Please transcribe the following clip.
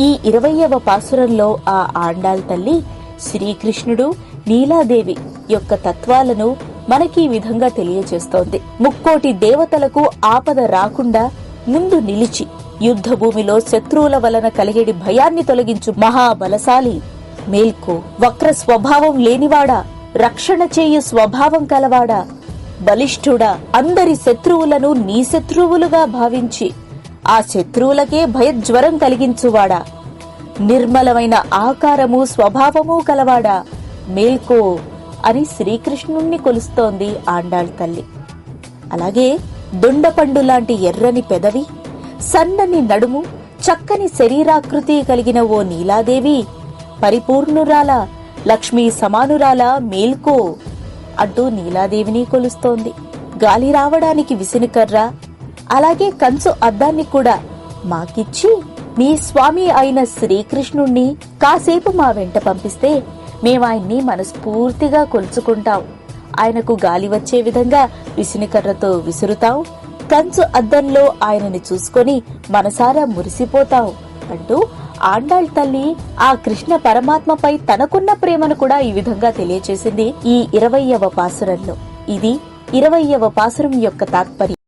ఈ ఇరవయవ పాసురంలో ఆ ఆండాల్ తల్లి శ్రీకృష్ణుడు నీలాదేవి యొక్క తత్వాలను మనకి ఈ విధంగా తెలియచేస్తోంది. ముక్కోటి దేవతలకు ఆపద రాకుండా ముందు నిలిచి యుద్ధ భూమిలో శత్రువుల వలన కలిగేడి భయాన్ని తొలగించు మహాబలశాలి. మేల్కో వక్ర స్వభావం లేనివాడా? రక్షణ చేయు స్వభావం కలవాడా? బలిష్ఠుడా అందరి శత్రువులను నీ శత్రువులుగా భావించి ఆ శత్రువులకే భయజ్వరం కలిగించువాడా. నిర్మలమైన ఆకారము స్వభావము కలవాడా మేల్కో అని శ్రీకృష్ణుణ్ణి కొలుస్తోంది ఆండాళ్ తల్లి. అలాగే దొండపండు లాంటి ఎర్రని పెదవి సన్నని నడుము చక్కని శరీరాకృతి కలిగిన ఓ నీలాదేవి పరిపూర్ణురాల లక్ష్మీ సమానురాల మేల్కో అంటూ నీలాదేవిని కొలుస్తోంది. గాలి రావడానికి విసినికర్ర అలాగే కంచు అద్దాన్ని కూడా మాకిచ్చి మీ స్వామి అయిన శ్రీకృష్ణుణ్ణి కాసేపు మా వెంట పంపిస్తే మేమాయన్ని మనస్ఫూర్తిగా కొలుచుకుంటాం. ఆయనకు గాలి వచ్చే విధంగా విసినికర్రతో విసురుతాం. కంచు అద్దంలో ఆయనని చూసుకొని మనసారా మురిసిపోతాం అంటూ ఆండాళ్ తల్లి ఆ కృష్ణ పరమాత్మపై తనకున్న ప్రేమను కూడా ఈ విధంగా తెలియచేసింది ఈ ఇరవయవ పాసురంలో. ఇది ఇరవయవ పాసురం యొక్క తాత్పర్యం.